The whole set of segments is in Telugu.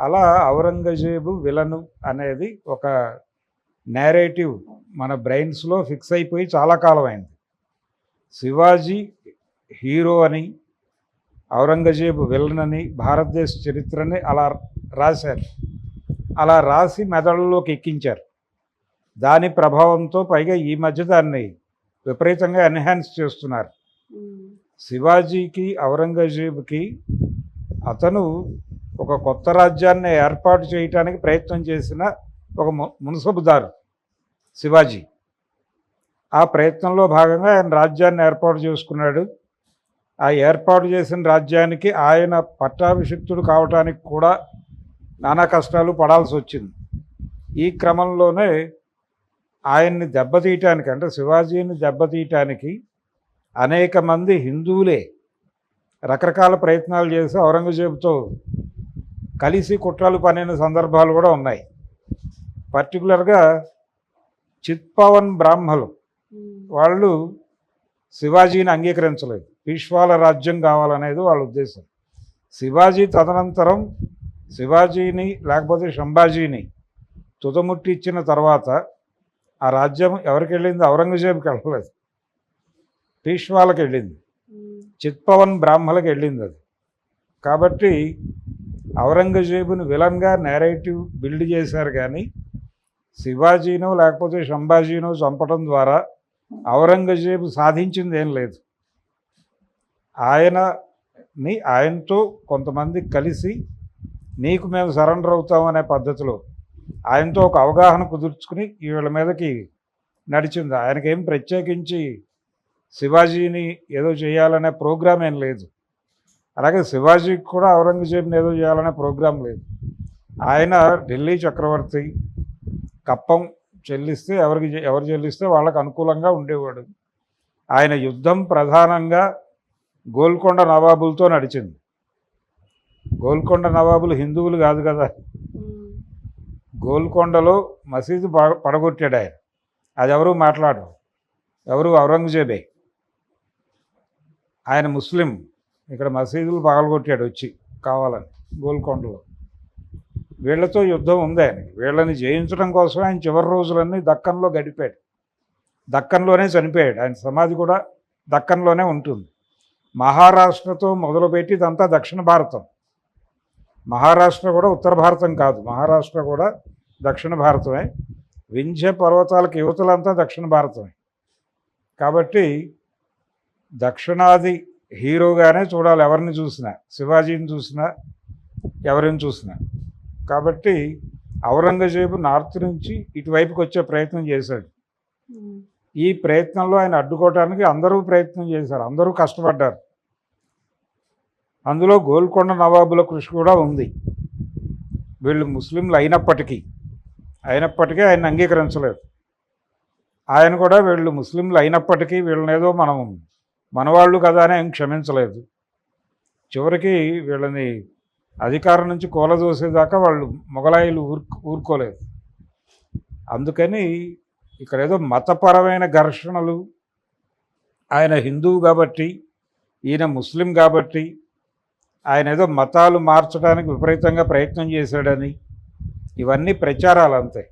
అలా ఔరంగజేబు విలను అనేది ఒక నేరేటివ్ మన బ్రెయిన్స్లో ఫిక్స్ అయిపోయి చాలా కాలం అయింది శివాజీ హీరో అని ఔరంగజేబు విలన్ అని భారతదేశ చరిత్రని అలా రాశారు. అలా రాసి మెదడులోకి ఎక్కించారు. దాని ప్రభావంతో పైగా ఈ మధ్య దాన్ని విపరీతంగా ఎన్హాన్స్ చేస్తున్నారు. శివాజీకి ఔరంగజేబుకి అతను ఒక కొత్త రాజ్యాన్ని ఏర్పాటు చేయటానికి ప్రయత్నం చేసిన ఒక మున్సబుదారు శివాజీ. ఆ ప్రయత్నంలో భాగంగా ఆయన రాజ్యాన్ని ఏర్పాటు చేసుకున్నాడు. ఆ ఏర్పాటు చేసిన రాజ్యానికి ఆయన పట్టాభిషిక్తుడు కావటానికి కూడా నానా కష్టాలు పడాల్సి వచ్చింది. ఈ క్రమంలోనే ఆయన్ని దెబ్బతీయటానికి అంటే శివాజీని దెబ్బతీయటానికి అనేక మంది హిందువులే రకరకాల ప్రయత్నాలు చేసి ఔరంగజేబుతో కలిసి కుట్రలు పనిన సందర్భాలు కూడా ఉన్నాయి. పర్టికులర్గా చిత్పవన్ బ్రాహ్మలు వాళ్ళు శివాజీని అంగీకరించలేదు. పీష్వాల రాజ్యం కావాలనేది వాళ్ళ ఉద్దేశం. శివాజీ తదనంతరం శివాజీని లేకపోతే సంభాజీని తుదముట్టి ఇచ్చిన తర్వాత ఆ రాజ్యం ఎవరికి వెళ్ళింది? ఔరంగజేబుకి వెళ్ళలేదు. పీష్వాలకు వెళ్ళింది. చిత్పవన్ బ్రాహ్మలకు వెళ్ళింది అది. కాబట్టి ఔరంగజేబుని విలన్గా నేరేటివ్ బిల్డ్ చేశారు కానీ శివాజీనో లేకపోతే సంభాజీనో చంపడం ద్వారా ఔరంగజేబు సాధించింది ఏం లేదు. ఆయనని ఆయనతో కొంతమంది కలిసి నీకు మేము సరెండర్ అవుతామనే పద్ధతిలో ఆయనతో ఒక అవగాహన కుదుర్చుకుని వీళ్ళ మీదకి నడిచింది. ఆయనకేం ప్రత్యేకించి శివాజీని ఏదో చేయాలనే ప్రోగ్రామ్ ఏం లేదు. అలాగే శివాజీకి కూడా ఔరంగజేబుని ఏదో చేయాలనే ప్రోగ్రాం లేదు. ఆయన ఢిల్లీ చక్రవర్తి కప్పం చెల్లిస్తే ఎవరికి ఎవరు చెల్లిస్తే వాళ్ళకు అనుకూలంగా ఉండేవాడు. ఆయన యుద్ధం ప్రధానంగా గోల్కొండ నవాబులతో నడిచింది. గోల్కొండ నవాబులు హిందువులు కాదు కదా. గోల్కొండలో మసీదు పడగొట్టాడు ఆయన. అది ఎవరు మాట్లాడరు. ఎవరు? ఔరంగజేబే. ఆయన ముస్లిం. ఇక్కడ మసీదులు పగలగొట్టాడు వచ్చి కావాలని గోల్కొండలో. వీళ్ళతో యుద్ధం ఉంది ఆయనకి. వీళ్ళని జయించడం కోసం ఆయన చివరి రోజులన్నీ దక్కన్లో గడిపాడు. దక్కన్లోనే చనిపోయాడు. ఆయన సమాధి కూడా దక్కన్లోనే ఉంటుంది. మహారాష్ట్రతో మొదలుపెట్టి ఇదంతా దక్షిణ భారతం. మహారాష్ట్ర కూడా ఉత్తర భారతం కాదు. మహారాష్ట్ర కూడా దక్షిణ భారతమే. వింధ్య పర్వతాలకు యువతలంతా దక్షిణ భారతమే. కాబట్టి దక్షిణాది హీరోగానే చూడాలి ఎవరిని చూసినా. శివాజీని చూసినా ఎవరిని చూసినా. కాబట్టి ఔరంగజేబు నార్త్ నుంచి ఇటువైపుకి వచ్చే ప్రయత్నం చేశాడు. ఈ ప్రయత్నంలో ఆయన అడ్డుకోవటానికి అందరూ ప్రయత్నం చేశారు అందరూ కష్టపడ్డారు. అందులో గోల్కొండ నవాబుల కృషి కూడా ఉంది. వీళ్ళు ముస్లింలు అయినప్పటికీ అయినప్పటికీ ఆయన అంగీకరించలేదు. ఆయన కూడా వీళ్ళు ముస్లింలు అయినప్పటికీ వీళ్ళని ఏదో మనం మనవాళ్ళు కదా అని ఆయన క్షమించలేదు. చివరికి వీళ్ళని అధికారం నుంచి కూలదోసేదాకా వాళ్ళు మొగలాయిలు ఊరు ఊరుకోలేదు. అందుకని ఇక్కడ ఏదో మతపరమైన ఘర్షణలు. ఆయన హిందువు కాబట్టి ఈయన ముస్లిం కాబట్టి ఆయన ఏదో మతాలు మార్చడానికి విపరీతంగా ప్రయత్నం చేశాడని ఇవన్నీ ప్రచారాలు అంతే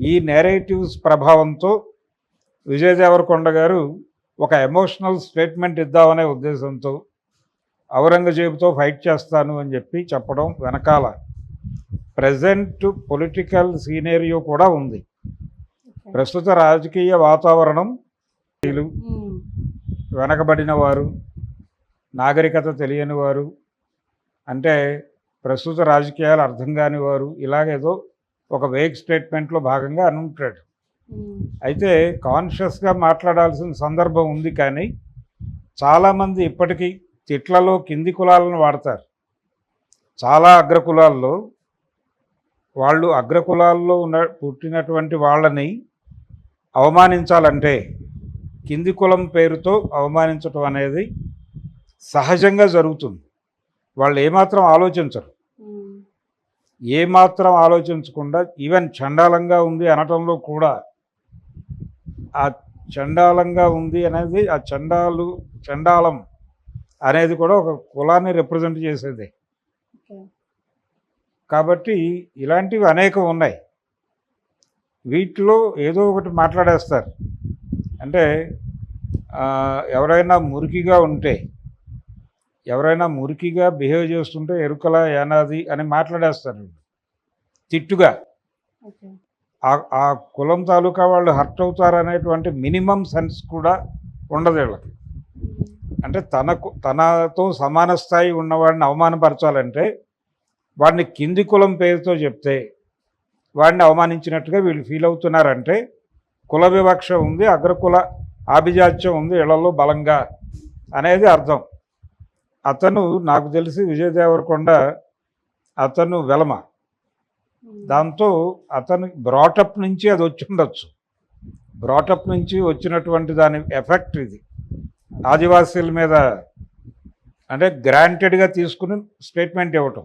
ఈ నేరేటివ్స్ ప్రభావంతో విజయ్ దేవరకొండ గారు ఒక ఎమోషనల్ స్టేట్మెంట్ ఇద్దామనే ఉద్దేశంతో ఔరంగజేబుతో ఫైట్ చేస్తాను అని చెప్పి చెప్పడం వెనకాల ప్రజెంట్ పొలిటికల్ సీనేరియో కూడా ఉంది. ప్రస్తుత రాజకీయ వాతావరణం వెనకబడిన వారు నాగరికత తెలియని వారు అంటే ప్రస్తుత రాజకీయాలు అర్థం కాని వారు ఇలాగేదో ఒక వేగ్ స్టేట్మెంట్లో భాగంగా అని ఉంటాడు అయితే కాన్షియస్గా మాట్లాడాల్సిన సందర్భం ఉంది కానీ చాలామంది ఇప్పటికీ తిట్లలో కింది కులాలను వాడతారు. చాలా అగ్రకులాల్లో వాళ్ళు అగ్రకులాల్లో ఉన్న పుట్టినటువంటి వాళ్ళని అవమానించాలంటే కింది కులం పేరుతో అవమానించటం అనేది సహజంగా జరుగుతుంది. వాళ్ళు ఏమాత్రం ఆలోచించరు. ఏమాత్రం ఆలోచించకుండా ఈవెన్ చండాలంగా ఉంది అనటంలో కూడా ఆ చండాలంగా ఉంది అనేది ఆ చండాలు చండాలం అనేది కూడా ఒక కులాన్ని రిప్రజెంట్ చేసేది. కాబట్టి ఇలాంటివి అనేకం ఉన్నాయి. వీటిలో ఏదో ఒకటి మాట్లాడేస్తారు. అంటే ఎవరైనా మురికిగా ఉంటే ఎవరైనా మురికిగా బిహేవ్ చేస్తుంటే ఎరుకల యానాది అని మాట్లాడేస్తారు తిట్టుగా. ఆ ఆ కులం తాలూకా వాళ్ళు హర్ట్ అవుతారనేటువంటి మినిమం సెన్స్ కూడా ఉండదు వీళ్ళకి. అంటే తనకు తనతో సమాన స్థాయి ఉన్నవాడిని అవమానపరచాలంటే వాడిని కింది కులం పేరుతో చెప్తే వాడిని అవమానించినట్టుగా వీళ్ళు ఫీల్ అవుతున్నారంటే కుల వివక్ష ఉంది అగ్రకుల ఆభిజాత్యం ఉంది ఇళ్ళలో బలంగా అనేది అర్థం. అతను నాకు తెలిసి విజయదేవరకొండ అతను వెలమ. దాంతో అతని బ్రాటప్ నుంచి అది వచ్చి ఉండొచ్చు. బ్రాటప్ నుంచి వచ్చినటువంటి దాని ఎఫెక్ట్ ఇది. ఆదివాసీల మీద అంటే గ్రాంటెడ్గా తీసుకుని స్టేట్మెంట్ ఇవ్వటం.